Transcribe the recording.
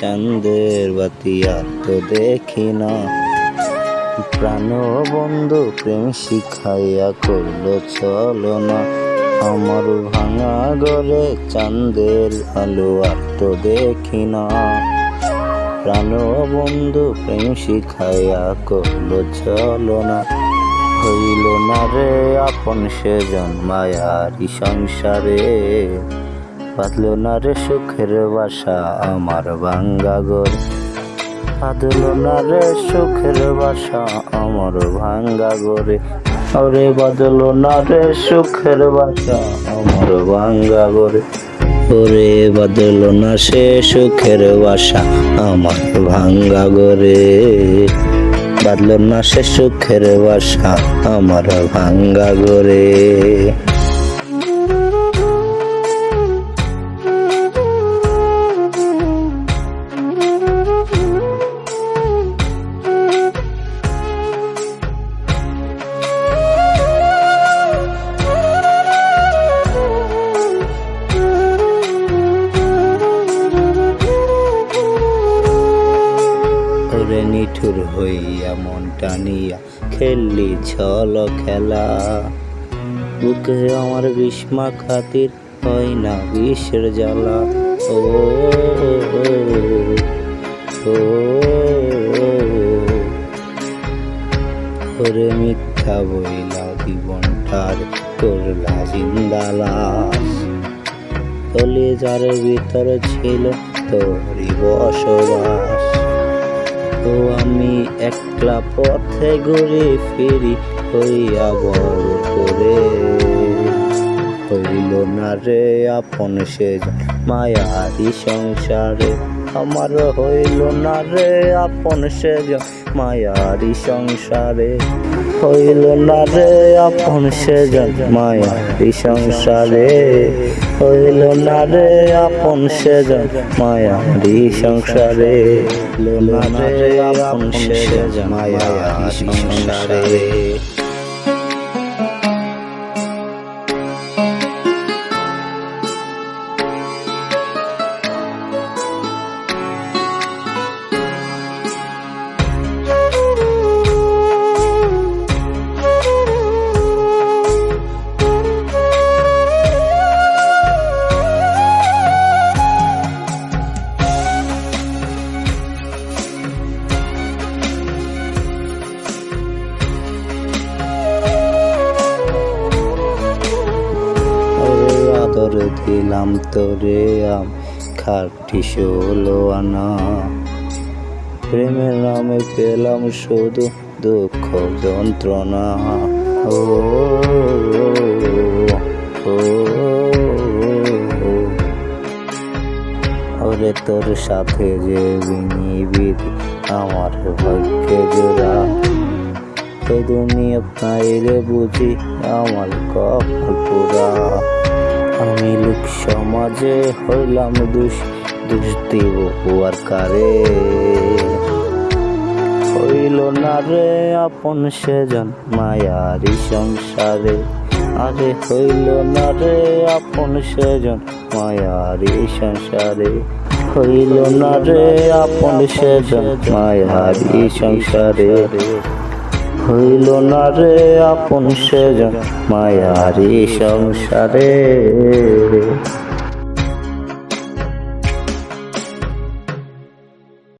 চাঁদের বাতি আর তো দেখি না। প্রাণ বন্ধু প্রেম শিখাইয়া করল চলো না, আমার ভাঙা গলে চাঁদের আলো আর তো দেখি না। প্রাণ বন্ধু প্রেম শিখাইয়া করল চলো না, হইল না রে আপন সে জন্মায়ারি সংসারে। বাঁধল না রে সুখের বাসা আমার ভাঙ্গা গর বাঁধল না রে সুখের বাসা আমার ভাঙ্গা গরে ওরে বাদল না রে সুখের বাসা আমার ভাঙ্গা গরে ওরে বাদল না সে সুখের বাসা আমার ভাঙ্গা গরে বাদল না সে সুখের বাসা আমার ভাঙ্গা গরে ওরে নিঠুর হইয়া মন টানিয়া খেললি ছল খেলা বুকে আমার বিস্মা খাতির হয় না বিষের জ্বালা ও ওরে মিথ্যা বইলা জীবনটার করলা জিন্দালাস কলি যার ভিতর ছিল তোরই বসবাস তো আমি একলা পথে ঘুরে ফিরি হইয়া বড় করে। হইল না রে আপন সে মায়ারি সংসারে, আমার হইল না রে আপন সে মায়ারি সংসারে। হইল না রে আপন সে মায়ারি সংসারে। হইল না রে আপন সে মায়ারি সংসারে। হইল না রে আপন সে মায়ারি সংসারে। আদর দিলাম তোরে আম, খাটি ষোলো আনা। প্রেমের নামে পেলাম শুধু দুঃখ যন্ত্রণা। ও ওরে তোর সাথে যে বিনিবিদ আমার ভাগ্যে জোড়া এই দুনিয়া পাইলে বুঝি আমার কপাল পুরা। আমি লোক সমাজে হইলাম দুষ দুষ দিব আর কারে। হইল না রে আপন সেজন মায়ারি সংসারে। আরে হইল না রে আপন সেজন মায়ারি সংসারে। হইল না রে আপন সেজন মায়ারি সংসারে। হইল না রে আপন সেজন মায়ারি সংসারে।